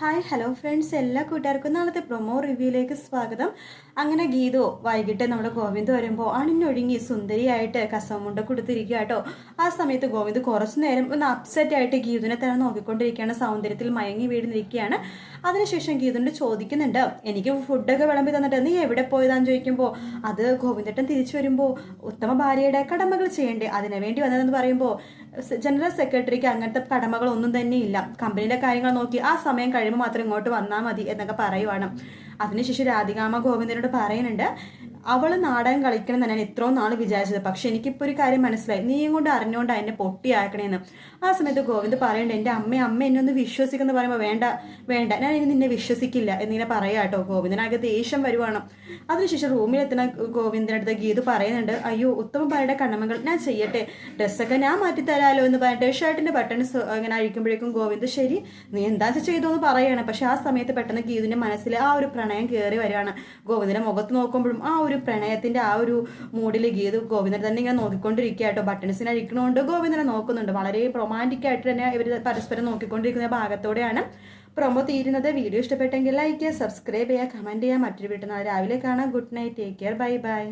Hi hello friends എല്ലാ കൂട്ടുകാർക്കും നാളത്തെ പ്രൊമോ റിവ്യൂയിലേക്ക് സ്വാഗതം. അങ്ങനെ ഗീതു വൈകിട്ട് നമ്മുടെ ഗോവിന്ദ് വരുമ്പോൾ അണിഞ്ഞൊഴുങ്ങി സുന്ദരിയായിട്ട് കസവമുണ്ട കൊടുത്തിരിക്കുക കേട്ടോ ആ സമയത്ത് ഗോവിന്ദ് കുറച്ചു നേരം ഒന്ന് അപ്സെറ്റ് ആയിട്ട് ഗീതുവിനെ തന്നെ നോക്കിക്കൊണ്ടിരിക്കുകയാണ്. സൗന്ദര്യത്തിൽ മയങ്ങി വീടുന്നിരിക്കുകയാണ് അതിനുശേഷം ഗീതുവിന്റെ ചോദിക്കുന്നുണ്ട് എനിക്ക് ഫുഡൊക്കെ വിളമ്പി തന്നിട്ട് നീ എവിടെ പോയതാന്ന് ചോദിക്കുമ്പോൾ അത് ഗോവിന്ദേട്ടൻ തിരിച്ചു വരുമ്പോൾ ഉത്തമ ഭാര്യയുടെ കടമകൾ ചെയ്യണ്ടേ? അതിനു വേണ്ടി വന്നതെന്ന് പറയുമ്പോൾ ജനറൽ സെക്രട്ടറിക്ക് അങ്ങനത്തെ കടമകളൊന്നും തന്നെ ഇല്ല കമ്പനിയുടെ കാര്യങ്ങൾ നോക്കി ആ സമയം കഴിയുമ്പോൾ മാത്രം ഇങ്ങോട്ട് വന്നാൽ മതി എന്നൊക്കെ പറയുവാണ്. അതിനുശേഷം രാധികാമ ഗോവിന്ദനോട് പറയുന്നുണ്ട് അവൾ നാടകം കളിക്കണം തന്നെയാണ് ഇത്രയും നാൾ വിചാരിച്ചത്. പക്ഷെ എനിക്കിപ്പോൾ ഒരു കാര്യം മനസ്സിലായി. നീയും കൊണ്ട് അറിഞ്ഞുകൊണ്ട് എന്നെ പൊട്ടിയാക്കണേന്ന്. ആ സമയത്ത് ഗോവിന്ദ് പറയണ്ട എന്റെ അമ്മ അമ്മ എന്നെ ഒന്ന് വിശ്വസിക്കുന്നു പറയുമ്പോൾ വേണ്ട വേണ്ട. ഞാൻ ഇനി നിന്നെ വിശ്വസിക്കില്ല. എന്നിങ്ങനെ പറയാം കേട്ടോ ഗോവിന്ദനാകെ ദേഷ്യം വരുവാണ്. അതിനുശേഷം റൂമിലെത്തുന്ന ഗോവിന്ദനടുത്ത് ഗീത് പറയുന്നുണ്ട് അയ്യോ ഉത്തമ ഭാര്യയുടെ കണ്ണമകൾ ഞാൻ ചെയ്യട്ടെ. ഡ്രസ്സൊക്കെ ഞാൻ മാറ്റി തരാലോ എന്ന് പറഞ്ഞിട്ട് ഷർട്ടിന്റെ ബട്ടൺസ് അങ്ങനെ അഴിക്കുമ്പോഴേക്കും ഗോവിന്ദ് ശരി നീ എന്താ ചെയ്തോ എന്ന് പറയാണ്. പക്ഷെ ആ സമയത്ത് പെട്ടെന്ന് ഗീതിന്റെ മനസ്സിൽ ആ ഒരു പ്രണയം കയറി വരികയാണ്. ഗോവിന്ദനെ മുഖത്ത് നോക്കുമ്പോഴും ആ ഒരു പ്രണയത്തിന്റെ ആ ഒരു മൂഡിൽ ഗീത് ഗോവിന്ദനെ തന്നെ ഇങ്ങനെ നോക്കിക്കൊണ്ടിരിക്കുക കേട്ടോ ബട്ടൺസിനെ അഴിക്കണോണ്ട് ഗോവിന്ദനെ നോക്കുന്നുണ്ട്. വളരെ റൊമാന്റിക് ആയിട്ട് തന്നെ ഇവർ പരസ്പരം നോക്കിക്കൊണ്ടിരിക്കുന്ന ഭാഗത്തോടെയാണ് പ്രൊമോ തീരുന്നത്. വീഡിയോ ഇഷ്ടപ്പെട്ടെങ്കിൽ ലൈക്ക് ചെയ്യുക സബ്സ്ക്രൈബ് ചെയ്യുക കമന്റ് ചെയ്യുക. മറ്റൊരു വീട്ടിൽ നിന്ന് രാവിലെ കാണാം. Good night take care bye bye